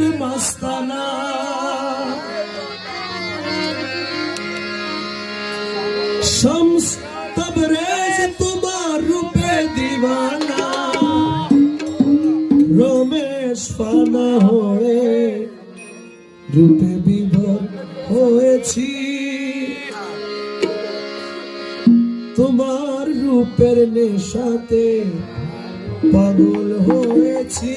তার মাস্তানা। শমস, তবরেজ তোমার রূপে দিবানা। রমেশ ফানা হয়ে রূপে বিভোর হয়েছি। তোমার রূপের নেশাতে পাগল হয়েছি।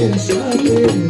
que sabe